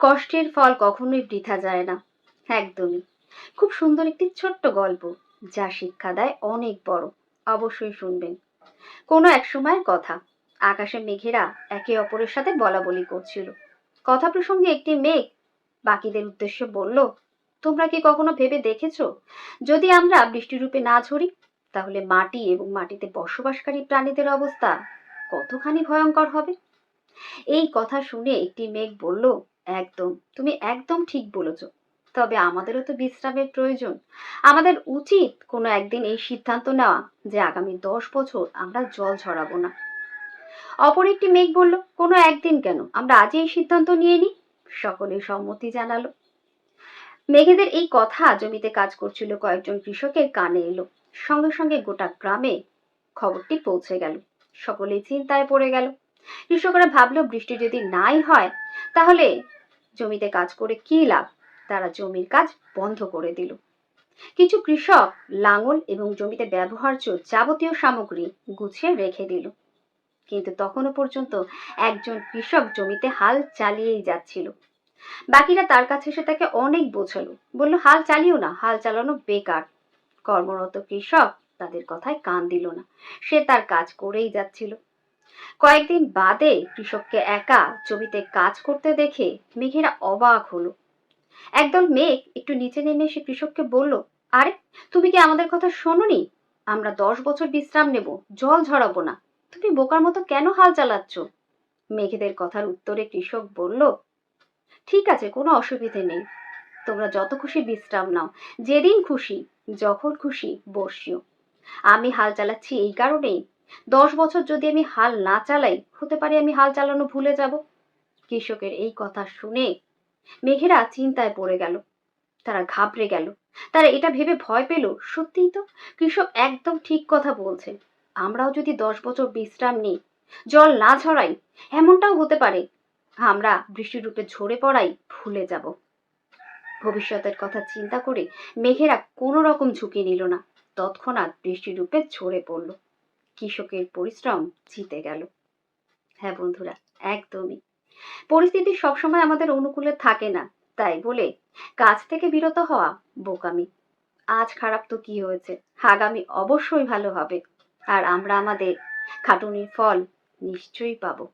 কষ্টের ফল কখনোই বৃথা যায় না। একদমই। খুব সুন্দর একটি ছোট্ট গল্প, যা শিক্ষা দেয় অনেক বড়। অবশ্যই শুনবেন। কোনো এক সময়ের কথা। আকাশে মেঘেরা একে অপরের সাথে বলা বলি করছিল। কথা প্রসঙ্গে একটি মেঘ বাকিদের উদ্দেশ্যে বলল, তোমরা কি কখনো ভেবে দেখেছ? যদি আমরা বৃষ্টিরূপে না ঝরি, তাহলে মাটি এবং মাটিতে বসবাসকারী প্রাণীদের অবস্থা কতখানি ভয়ঙ্কর হবে? এই কথা শুনে একটি মেঘ বলল একদম, তুমি একদম ঠিক বলেছ। তবে আমাদেরও তো বিশ্রামের প্রয়োজন। আমাদের উচিত কোনো একদিন এই সিদ্ধান্ত নেওয়া যে আগামী দশ বছর আমরা জল ছড়াবো না। অপর একটি মেঘ বলল, কোনো একদিন কেন? আমরা আজই এই সিদ্ধান্ত নিয়ে নিই সকলে সম্মতি জানালো। মেঘেদের এই কথা জমিতে কাজ করছিল কয়েকজন কৃষকের কানে এলো। সঙ্গে সঙ্গে গোটা গ্রামে খবরটি পৌঁছে গেল। সকলেই চিন্তায় পড়ে গেল। কৃষকরা ভাবলো, বৃষ্টি যদি নাই হয়, তাহলে জমিতে কাজ করে কি লাভ? তারা জমির কাজ বন্ধ করে দিল। কিছু কৃষক লাঙল এবং জমিতে ব্যবহার্য যাবতীয় সামগ্রী গুছিয়ে রেখে দিল। কিন্তু তখনও পর্যন্ত একজন কৃষক জমিতে হাল চালিয়েই যাচ্ছিল। বাকিরা তার কাছে এসে তাকে অনেক বোঝালো। বলল, হাল চালিও না, হাল চালানো বেকার। কর্মরত কৃষক তাদের কথায় কান দিল না। সে তার কাজ করেই যাচ্ছিল। কয়েকদিন বাদে কৃষককে একা জমিতে কাজ করতে দেখে মেঘেরা অবাক হলো। একদল মেঘ একটু নিচে নেমে এসে কৃষককে বলল, আরে, তুমি কি আমাদের কথা শোনোনি? আমরা দশ বছর বিশ্রাম নেব, জল ঝরাবো না। তুমি বোকার মতো কেন হাল চালাচ্ছ? মেঘেদের কথার উত্তরে কৃষক বলল, ঠিক আছে, কোনো অসুবিধে নেই। তোমরা যত খুশি বিশ্রাম নাও। যেদিন খুশি, যখন খুশি, বসিও। আমি হাল চালাচ্ছি এই কারণেই দশ বছর যদি আমি হাল না চালাই, হতে পারে আমি হাল চালানো ভুলে যাব। কৃষকের এই কথা শুনে মেঘেরা চিন্তায় পড়ে গেল। তারা ঘাবড়ে গেল। তারা এটা ভেবে ভয় পেল। সত্যিই তো, কৃষক একদম ঠিক কথা বলছে। আমরাও যদি দশ বছর বিশ্রাম নিই, জল না ঝরাই, এমনটাও হতে পারে। আমরা বৃষ্টিরূপে ঝরে পড়াই, ভুলে যাব। ভবিষ্যতের কথা চিন্তা করে মেঘেরা কোনো রকম ঝুঁকি নিল না। তৎক্ষণাৎ বৃষ্টিরূপে ঝরে পড়ল। কৃষকের পরিশ্রম জিতে গেল। হ্যাঁ বন্ধুরা, একদমই। পরিস্থিতি সবসময় আমাদের অনুকূলে থাকে না, তাই বলে কাজ থেকে বিরত হওয়া বোকামি। আজ খারাপ তো কি হয়েছে? আগামী অবশ্যই ভালো হবে। আর আমরা আমাদের খাটুনির ফল নিশ্চয়ই পাবো।